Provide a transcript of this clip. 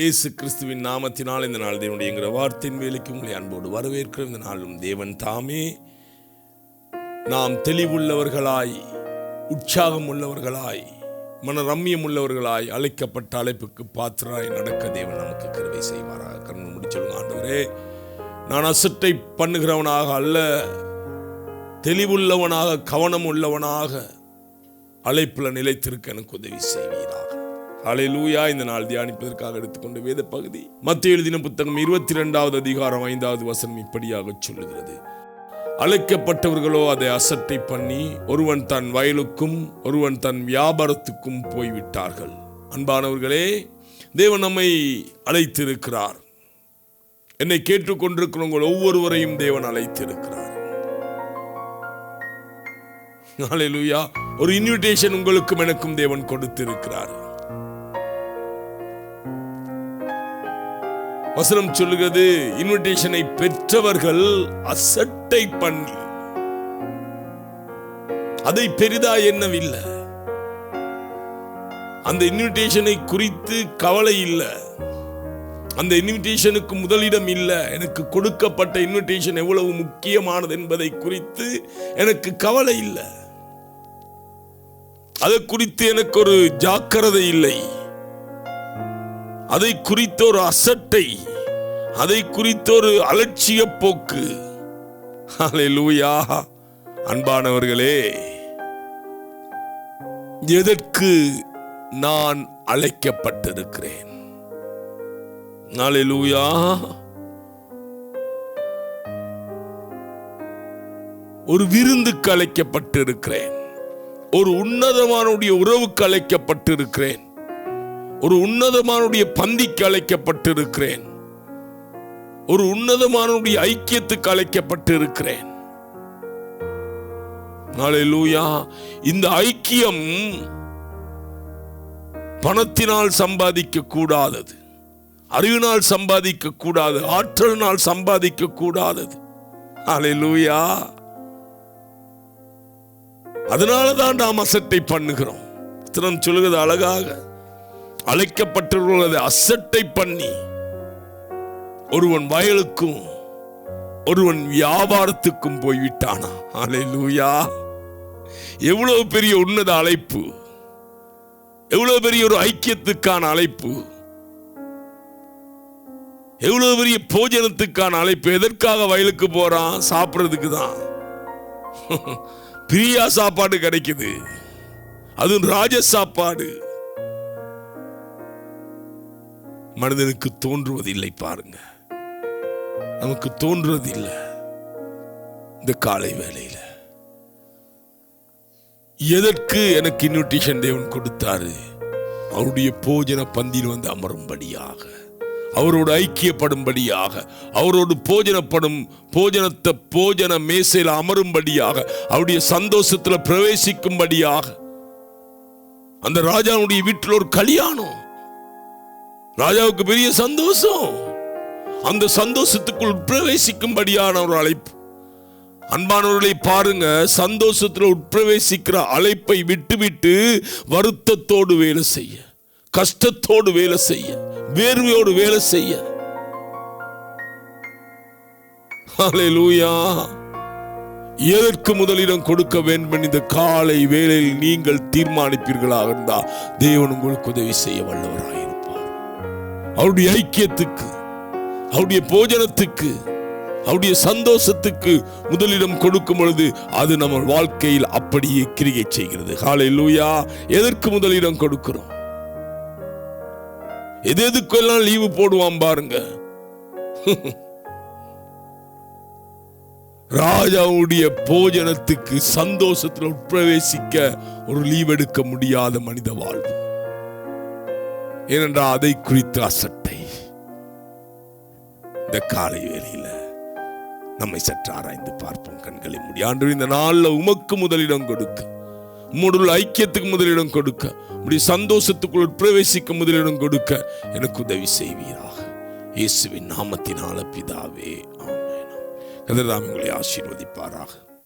இயேசு கிறிஸ்துவின் நாமத்தினால் இந்த நாள் தேவனுடைய என்கிற வார்த்தையின் வேலைக்கு உங்களை அன்போடு வரவேற்கிற இந்த நாளும் தேவன் தாமே. நாம் தெளிவுள்ளவர்களாய் உற்சாகம் உள்ளவர்களாய் மன ரம்மியம் உள்ளவர்களாய் அழைக்கப்பட்ட அழைப்புக்கு பாத்திராய் நடக்க தேவன் நமக்கு கருவை செய்வாராக. கண்ணு முடிச்சொல்லுங்க ஆண்டவரே நான் அசட்டை பண்ணுகிறவனாக அல்ல தெளிவுள்ளவனாக கவனம் உள்ளவனாக அழைப்பில் நிலைத்திருக்க எனக்கு உதவி செய்வீராக. ஹalleluya இந்த நாள் தியானிப்பதற்காக எடுத்துக்கொண்ட வேத பகுதி மத்திய எழுதின புத்தகம் இருபத்தி ரெண்டாவது அதிகாரம் ஐந்தாவது வசனம் இப்படியாக சொல்லுகிறது. அழைக்கப்பட்டவர்களோ அதை அசட்டை பண்ணி ஒருவன் தன் வயலுக்கும் ஒருவன் தன் வியாபாரத்துக்கும் போய்விட்டார்கள். அன்பானவர்களே தேவன் நம்மை அழைத்திருக்கிறார். என்னை கேட்டுக்கொண்டிருக்கிறவங்கள் ஒவ்வொருவரையும் தேவன் அழைத்திருக்கிறார். ஒரு இன்விடேஷன் உங்களுக்கும் எனக்கும் தேவன் கொடுத்திருக்கிறார். வசனம் சொல்லுகிறது இன்விடேஷனை பெற்றவர்கள் அசட்டை பண்ணி. அதை பெரிதா என்னவில்லை அந்த இன்விடேஷனை குறித்து கவலை இல்லை. அந்த இன்விடேஷனுக்கு முதலிடம் இல்லை. எனக்கு கொடுக்கப்பட்ட இன்விடேஷன் எவ்வளவு முக்கியமானது என்பதை குறித்து எனக்கு கவலை இல்லை. அதை குறித்து எனக்கு ஒரு ஜாக்கிரதை இல்லை. அதை குறித்த ஒரு அசட்டை அதை குறித்த ஒரு அலட்சிய போக்கு. லூயா அன்பானவர்களே எதற்கு நான் அழைக்கப்பட்டிருக்கிறேன்? லூயா ஒரு விருந்துக்கு அழைக்கப்பட்டிருக்கிறேன். ஒரு உன்னதமானுடைய உறவுக்கு அழைக்கப்பட்டிருக்கிறேன். ஒரு உன்னதமானுடைய பந்திக்கு அழைக்கப்பட்டிருக்கிறேன். ஒரு உன்னதமானுடைய ஐக்கியத்துக்கு அழைக்கப்பட்டிருக்கிறேன். லூயா இந்த ஐக்கியம் பணத்தினால் சம்பாதிக்க கூடாதது அறிவினால் சம்பாதிக்க கூடாது ஆற்றலினால் சம்பாதிக்க கூடாதது ஹalleluya அதனால தான் நாம் அசட்டை பண்ணுகிறோம். திறன் சொல்லுகிறது அழகாக. அழைக்கப்பட்டவர்கள் அசட்டை பண்ணி ஒருவன் வயலுக்கும் ஒருவன் வியாபாரத்துக்கும் போய்விட்டானா? அலையூயா எவ்வளவு பெரிய உன்னத அழைப்பு. எவ்வளவு பெரிய ஒரு ஐக்கியத்துக்கான அழைப்பு. எவ்வளவு பெரிய போஜனத்துக்கான அழைப்பு. எதற்காக வயலுக்கு போறான்? சாப்பிட்றதுக்கு தான். பிரியா சாப்பாடு கிடைக்குது. அதுவும் ராஜ சாப்பாடு. மனிதனுக்கு தோன்றுவதில்லை பாருங்க. நமக்கு தோன்றுவதில்லை இந்த காலை வேலையில் எதற்கு எனக்கு இன்விடேஷன் தேவன் கொடுத்தாரு? அவருடைய போஜன பந்தியில் வந்து அமரும்படியாக. அவரோடு ஐக்கியப்படும்படியாக. அவரோடு போஜனப்படும் போஜனத்தை போஜன மேசையில் அமரும்படியாக. அவருடைய சந்தோஷத்தில் பிரவேசிக்கும்படியாக. அந்த ராஜாவுடைய வீட்டில் ஒரு கல்யாணம். ராஜாவுக்கு பெரிய சந்தோஷம். அந்த சந்தோஷத்துக்குள் பிரவேசிக்கும்படியான ஒரு அழைப்பு. அன்பானவர்களை பாருங்க சந்தோஷத்தில் உட்பிரவேசிக்கிற அழைப்பை விட்டுவிட்டு வருத்தத்தோடு வேலை செய்ய கஷ்டத்தோடு வேலை செய்ய வேர்வையோடு வேலை செய்ய. லூயா எதற்கு முதலிடம் கொடுக்க வேண்டும்? இந்த காலை வேலையில் நீங்கள் தீர்மானிப்பீர்களாக இருந்தால் தேவன் உங்களுக்கு உதவி செய்ய வல்லவராயிருப்பார் அவருடைய ஐக்கியத்துக்கு அவருடைய போஜனத்துக்கு அவருடைய சந்தோஷத்துக்கு முதலிடம் கொடுக்கும் பொழுது அது நம்ம வாழ்க்கையில் அப்படியே கிரிகை செய்கிறது. காலை லூயா எதற்கு முதலிடம் கொடுக்கிறோம்? எது எதுக்கெல்லாம் லீவு போடுவான் பாருங்க. ராஜாவுடைய போஜனத்துக்கு சந்தோஷத்தில் உட்பிரவேசிக்க ஒரு லீவ் எடுக்க முடியாத மனித வாழ்வு. ஏனென்றால் அதை குறித்து அசட்டை. இந்த காலை வேலையில் நம்மை சற்று ஆராய்ந்து பார்ப்போம் கண்களை முடியாண்டு ஆண்டு இந்த நாளில் உமக்கு முதலிடம் கொடுக்க உம்முடைய ஐக்கியத்துக்கு முதலிடம் கொடுக்க உடைய சந்தோஷத்துக்குள் பிரவேசிக்க முதலிடம் கொடுக்க எனக்கு உதவி செய்வீராக. இயேசுவின் நாமத்தினால பிதாவே ஆமென். கதிர்தாம் உங்களை ஆசீர்வதிப்பாராக.